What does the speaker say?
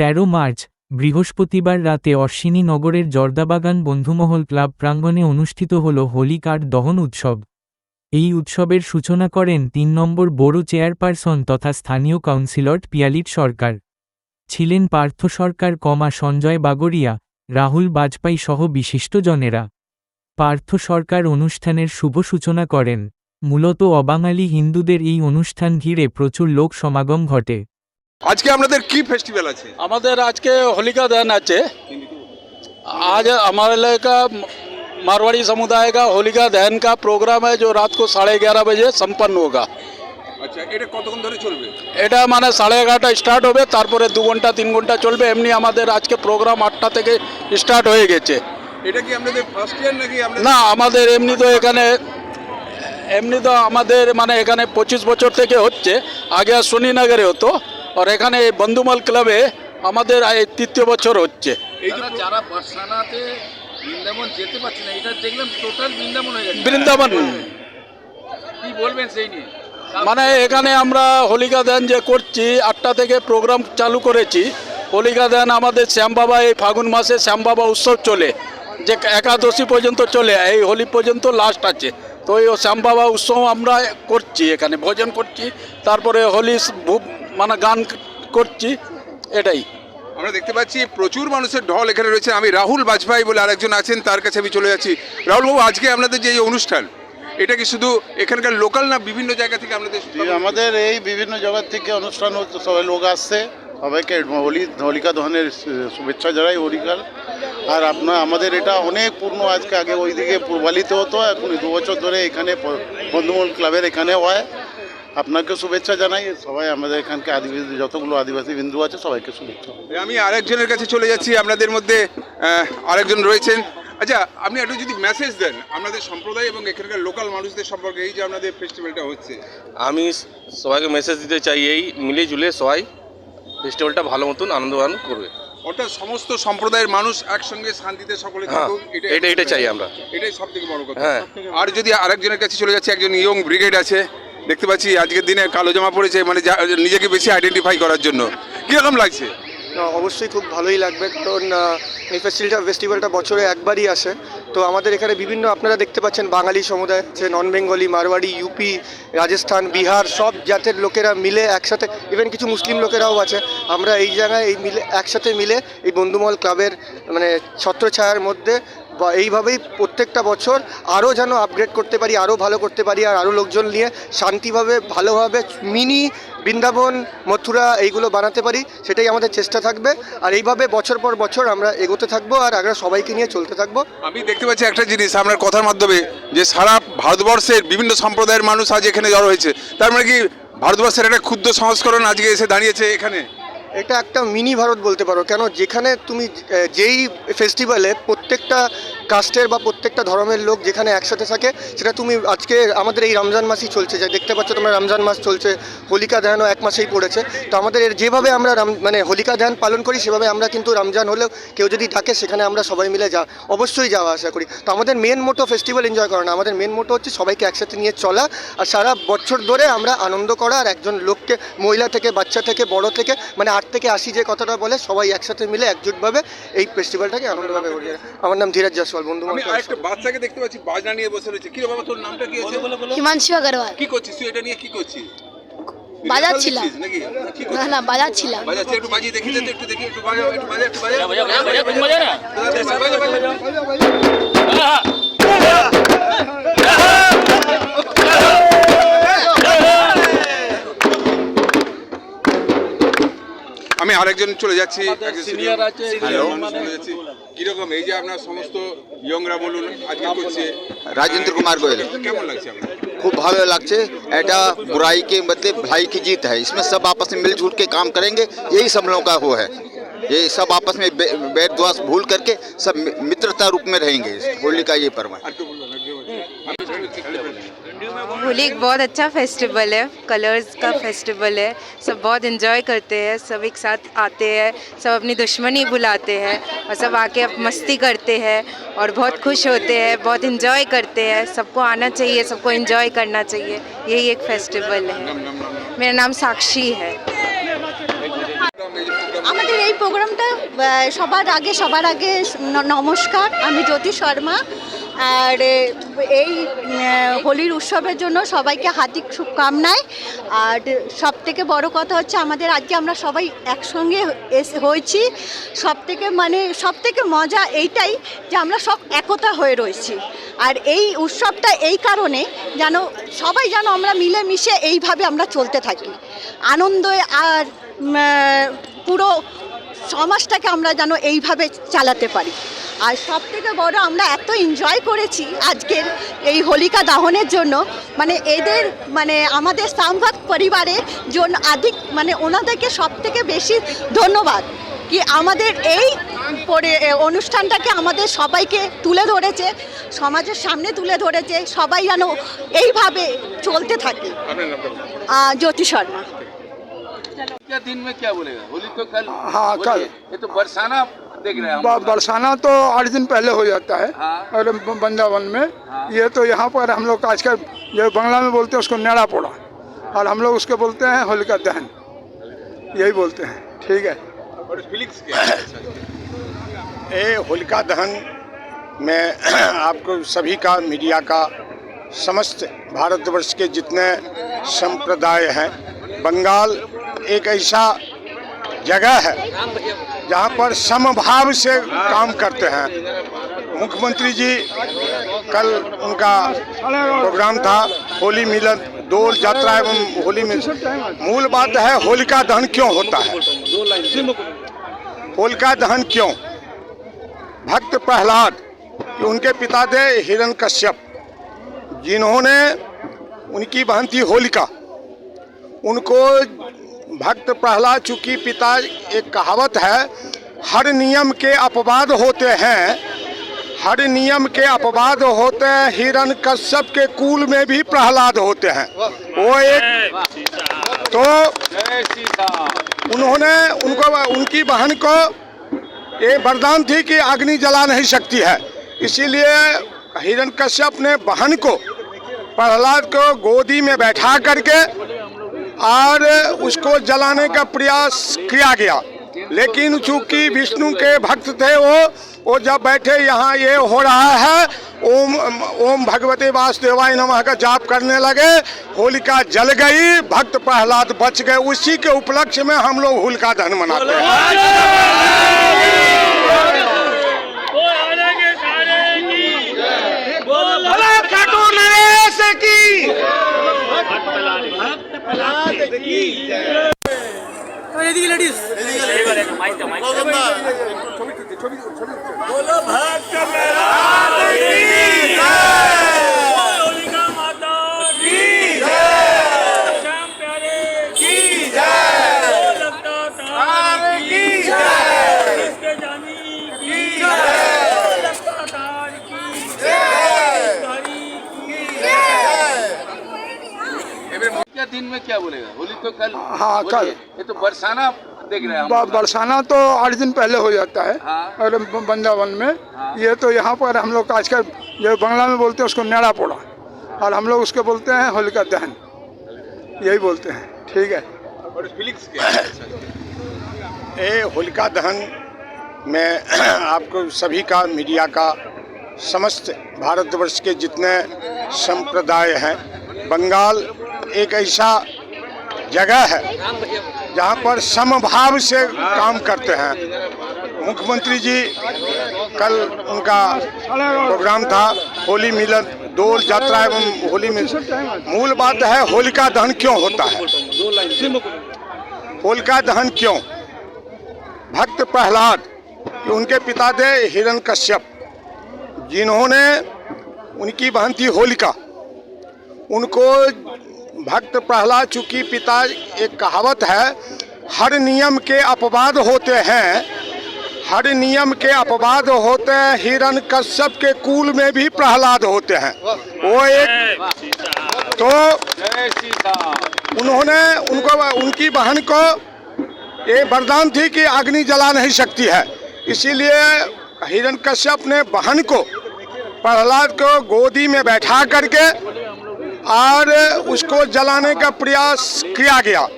তেরো মার্চ, বৃহস্পতিবার রাতে অশ্বিনী নগরের জর্দাবাগান বন্ধুমহল ক্লাব প্রাঙ্গণে অনুষ্ঠিত হল হোলি কার্ড দহন উৎসব। এই উৎসবের সূচনা করেন তিন নম্বর বোরো চেয়ারপারসন তথা স্থানীয় কাউন্সিলর পিয়ালিট সরকার। ছিলেন পার্থ সরকার, কমা সঞ্জয় বাগরিয়া রাহুল বাজপাই সহ বিশিষ্টজনেরা। পার্থ সরকার অনুষ্ঠানের শুভ সূচনা করেন। মূলত অবাঙালি হিন্দুদের এই অনুষ্ঠান ঘিরে প্রচুর লোক সমাগম ঘটে। আজকে আপনাদের কি ফেস্টিভ্যাল আছে আমাদের আজকে होलिका दहन আছে आज हमारे लिए का मारवाड़ी समुदाय का होलिका दहन का प्रोग्राम है जो रात को साढ़े ग्यारह बजे संपन्न होगा আচ্ছা এটা কতক্ষণ ধরে চলবে এটা মানে সাড়ে এগারোটা স্টার্ট হবে তারপরে দু ঘন্টা তিন ঘন্টা চলবে এমনি আমাদের আজকে প্রোগ্রাম আটটা থেকে স্টার্ট হয়ে গেছে এটা কি আপনাদের ফার্স্ট ইয়ার নাকি আপনাদের না আমাদের এমনি তো এখানে এমনি তো আমাদের মানে এখানে পঁচিশ বছর থেকে হচ্ছে আগে শনিনগরে হতো আর এখানে এই বন্ধুমল ক্লাবে আমাদের এই তৃতীয় বছর হচ্ছে। এই যে যারা পাঠশালাতে বৃন্দাবন যেতে পারছে না এটা দেখলাম টোটাল বৃন্দাবন হয়ে গেছে। বৃন্দাবন। কি বলবেন সেই নিয়ে? মানে এখানে আমরা হোলিকা দান যে করছি আটটা থেকে প্রোগ্রাম চালু করেছি। হোলিকা দান আমাদের শ্যামবাবা এই ফাগুন মাসে শ্যামবাবা উৎসব চলে। যে একাদশী পর্যন্ত চলে এই হোলি পর্যন্ত লাস্ট আছে। তো এই শ্যামবাবা উৎসব আমরা করছি এখানে ভোজন করছি। তারপরে হোলি মানে গান করছি এটাই। আমরা দেখতে পাচ্ছি প্রচুর মানুষের ঢল এখানে রয়েছে। আমি রাহুল বাজপাই বলে আরেকজন আছেন তার কাছে আমি চলে যাচ্ছি। রাহুল বাবু আজকে আপনাদের যে এই অনুষ্ঠান এটা কি শুধু এখানকার লোকাল না বিভিন্ন জায়গা থেকে আপনাদের আমাদের এই বিভিন্ন জায়গার থেকে অনুষ্ঠান হচ্ছে সবাই লোক আসছে। সবাইকে হোলি হোলিকা দহনের শুভেচ্ছা জানাই হোলিকার আর আপনার আমাদের এটা অনেক পূর্ণ আজকে আগে ওইদিকে পূর্বালিতে হতো এখন দু বছর ধরে এখানে প- ক্লাবের এখানে হয়। আপনাকে শুভেচ্ছা জানাই সবাই আমাদের এখানকে আদিবাসী যতগুলো আদিবাসী বিন্দু আছে সবাইকে শুভেচ্ছা। আমি আরেকজনের কাছে চলে যাচ্ছি আপনাদের মধ্যে আরেকজন রয়েছেন। আচ্ছা আপনি একটু যদি মেসেজ দেন আপনাদের সম্প্রদায় এবং এখানকার লোকাল মানুষদের সম্পর্কে এই যে আপনাদের ফেস্টিভ্যালটা হচ্ছে। আমি সবাইকে মেসেজ দিতে চাই এই মিলে ঝুলে সবাই ফেস্টিভ্যালটা ভালো মতন আনন্দবান করবে। অর্থাৎ সমস্ত সম্প্রদায়ের মানুষ একসঙ্গে শান্তিতে সকলে হ্যাঁ, থাকুক এটা- এটা চাই আমরা। এটাই সব থেকে বড় কথা। হ্যাঁ। আর যদি আরেকজনের কাছে চলে যাচ্ছে একজন ইয়ং ব্রিগেড আছে দেখতে পাচ্ছি আজকের দিনে কালো জামা পড়েছে মানে নিজেকে বেশি আইডেন্টিফাই করার জন্য। কীরকম লাগছে? অবশ্যই খুব ভালোই লাগবে, কারণ এই ফেস্টিভ্যালটা ফেস্টিভ্যালটা বছরে একবারই আসে। তো আমাদের এখানে বিভিন্ন, আপনারা দেখতে পাচ্ছেন বাঙালি সমুদায় আছে non Bengali Marwari UP Rajasthan, Bihar, সব জাতের লোকেরা মিলে একসাথে ইভেন কিছু মুসলিম লোকেরাও আছে। আমরা এই জায়গায় এই মিলে, একসাথে মিলে এই বন্ধুমহল ক্লাবের মানে ছত্রছায়ার মধ্যে এইভাবেই প্রত্যেকটা বছর আরও যেন আপগ্রেড করতে পারি আরও ভালো করতে পারি আর আরও লোকজন নিয়ে শান্তিভাবে ভালোভাবে মিনি বৃন্দাবন মথুরা এইগুলো বানাতে পারি সেটাই আমাদের চেষ্টা থাকবে। আর এইভাবে বছর পর বছর আমরা এগোতে থাকব আর আমরা সবাইকে নিয়ে চলতে থাকব। আমি দেখতে পাচ্ছি একটা জিনিস আপনার কথার মাধ্যমে যে সারা ভারতবর্ষের বিভিন্ন সম্প্রদায়ের মানুষ আজ এখানে জড়ো হয়েছে। তার মানে কি ভারতবর্ষের একটা ক্ষুদ্র সংস্করণ আজকে এসে দাঁড়িয়েছে এখানে? এটা একটা মিনি ভারত বলতে পারো। কেন? যেখানে তুমি যেই ফেস্টিভ্যালে প্রত্যেকটা কাস্টের বা প্রত্যেকটা ধর্মের লোক যেখানে একসাথে থাকে, সেটা তুমি আজকে আমাদের এই রমজান মাসই চলছে। যে দেখতে পাচ্ছ তোমরা রমজান মাস চলছে, হোলিকা দহনও এক মাসেই পড়েছে। তো আমাদের এর যেভাবে আমরা মানে হোলিকা দহন পালন করি, সেভাবে আমরা কিন্তু রমজান হলেও কেউ যদি ডাকে, সেখানে আমরা সবাই মিলে যা অবশ্যই যাওয়া আসা করি। তো আমাদের মেন মোটো ফেস্টিভ্যাল এনজয় করা না। আমাদের মেন মোটো হচ্ছে সবাইকে একসাথে নিয়ে চলা আর সারা বছর ধরে আমরা আনন্দ করা আর একজন লোককে, মহিলা থেকে, বাচ্চা থেকে, বড় থেকে মানে আট থেকে আশি যে কথাটা বলে, সবাই একসাথে মিলে একজুটভাবে এই ফেস্টিভ্যালটাকে আনন্দভাবে করি। আমার নাম ধীরাজ জয়সওয়াল বন্ধু আমি আরেকটা বাচ্চাকে দেখতে পাচ্ছি বাজনা নিয়ে বসে রয়েছে। কি বাবা তোর নামটা কি আছে? হিমাংশু আগরওয়াল। কি করছিস তুই? এটা নিয়ে কি করছিস? বাজাচ্ছিলাম। দিচ্ছিস নাকি? কি না না বাজাচ্ছিলাম। বাজাচ্ছে একটু বাজিয়ে দেখি তো, একটু দেখি একটু বাজা একটু বাজা একটু বাজা। বাজা বাজা বাজা বাজা আমি আরেকজন চলে যাচ্ছি আছে, মানে- চলে যাচ্ছি। কিরকম এই যে সমস্ত ইয়ংরা বলুন আজকে করছে। राजेंद्र कुमार गोयल কেমন লাগছে खूब भाव्य लगते एटा बुराई के बदले भलाई की जीत है। इसमें सब आपस में मिलजुल के काम करेंगे। यही सब लोगों का वो है। ये सब आपस में बैठ द्वास भूल करके सब मित्रता रूप में रहेंगे। होली का ये पर्व है। होली एक बहुत अच्छा फेस्टिवल है कलर्स का फेस्टिवल है सब बहुत इन्जॉय करते हैं सब एक साथ आते हैं सब अपनी दुश्मनी भुलाते हैं और सब आके अब मस्ती करते हैं और बहुत खुश होते हैं बहुत इन्जॉय करते हैं सबको आना चाहिए सबको इन्जॉय करना चाहिए यही एक फेस्टिवल है मेरा नाम साक्षी है আমাদের এই এই প্রোগ্রামটা আহ, সবার আগে সবার আগে ন- নমস্কার আমি জ্যোতি শর্মা আর এই হোলির উৎসবের জন্য সবাইকে হার্দিক শুভকামনায়। আর সব থেকে বড় কথা হচ্ছে আমাদের আজকে আমরা সবাই একসঙ্গে এসে, হয়েছি। সব থেকে মানে সব থেকে মজা এইটাই যে আমরা সব একতা হয়ে রয়েছি। আর এই উৎসবটা এই কারণে যেন সবাই যেন আমরা মিলেমিশে এইভাবে আমরা চলতে থাকি। আনন্দে আর পুরো সমাজটাকে আমরা যেন এইভাবে চালাতে পারি। আর সব থেকে বড় আমরা এত এনজয় করেছি আজকের এই হোলিকা দাহনের জন্য মানে এদের মানে আমাদের সামভাগ পরিবারের জন্য আধিক মানে ওনাদেরকে সব থেকে বেশি ধন্যবাদ কি আমাদের এই পরে এ, অনুষ্ঠানটাকে আমাদের সবাইকে তুলে ধরেছে সমাজের সামনে তুলে ধরেছে সবাই যেন এইভাবে চলতে থাকে আহ, জ্যোতি শর্মা क्या दिन में क्या बोलेगा होली तो कल हाँ, होली कल। है। ये तो बरसाना देख रहे हैं बरसाना तो आठ दिन पहले हो जाता है हाँ। और वृंदावन में। हाँ। ये तो यहाँ पर हम लोग आजकल जो बंगला में बोलते हैं उसको नेड़ा पोड़ा। और हम लोग उसको बोलते हैं होलिका दहन। यही बोलते हैं। ठीक है। और है? ये होलिका दहन में आपको सभी का मीडिया का समस्त भारतवर्ष के जितने संप्रदाय हैं बंगाल एक ऐसा जगह है जहाँ पर समभाव से काम करते हैं। मुख्यमंत्री जी, कल उनका प्रोग्राम था, होली मिलन, दौड़ यात्रा एवं होली मिलन। मूल बात है, होलिका दहन क्यों होता है? होलिका दहन क्यों? भक्त प्रहलाद उनके पिता थे हिरण कश्यप, जिन्होंने उनकी बहन थी होलिका। उनको भक्त प्रहलाद, चूँकि पिता एक कहावत है, हर नियम के अपवाद होते हैं, हर नियम के अपवाद होते हैं, हिरण कश्यप के कुल में भी प्रहलाद होते हैं। वो एक तो उन्होंने उनको, उनकी बहन को ये वरदान थी कि अग्नि जला नहीं सकती है। इसीलिए हिरण कश्यप ने बहन को, प्रहलाद को गोदी में बैठा करके और उसको जलाने का प्रयास किया गया। लेकिन चूँकि विष्णु के भक्त थे वो वो जब बैठे, यहाँ ये हो रहा है, ओम ओम भगवते वासुदेवाय नमः का जाप करने लगे, होलिका जल गई, भक्त प्रहलाद बच गए। उसी के उपलक्ष्य में हम लोग होलिका दहन मनाते हैं। क्या दिन में क्या बोलेगा? होली तो कल हाँ, होली कल। ये तो बरसाना देख रहे हैं बरसाना तो आठ दिन पहले हो जाता है हाँ। और वृंदावन में। हाँ। ये तो यहाँ पर हम लोग आजकल जो बंगला में बोलते हैं उसको नेड़ा पोड़ा। और हम लोग उसको बोलते हैं होलिका दहन। यही बोलते हैं। ठीक है। और है ये होलिका दहन में आपको सभी का मीडिया का समस्त भारतवर्ष के जितने संप्रदाय हैं बंगाल एक ऐसा जगह है जहाँ पर समभाव से काम करते हैं। मुख्यमंत्री जी, कल उनका प्रोग्राम था, होली मिलन, दौड़ यात्रा एवं होली मिलन। मूल बात है, होलिका दहन क्यों होता है? होलिका दहन क्यों? भक्त प्रहलाद, उनके पिता थे हिरण कश्यप, जिन्होंने उनकी बहन थी होलिका, उनको भक्त प्रहलाद, चूँकि पिता एक कहावत है, हर नियम के अपवाद होते हैं। हर नियम के अपवाद होते हैं, हिरण कश्यप के कुल में भी प्रहलाद होते हैं। वो एक तो उन्होंने उनको, उनकी बहन को ये वरदान थी कि अग्नि जला नहीं सकती है। इसीलिए हिरण कश्यप ने बहन को, प्रहलाद को गोदी में बैठा करके और उसको जलाने का प्रयास किया गया।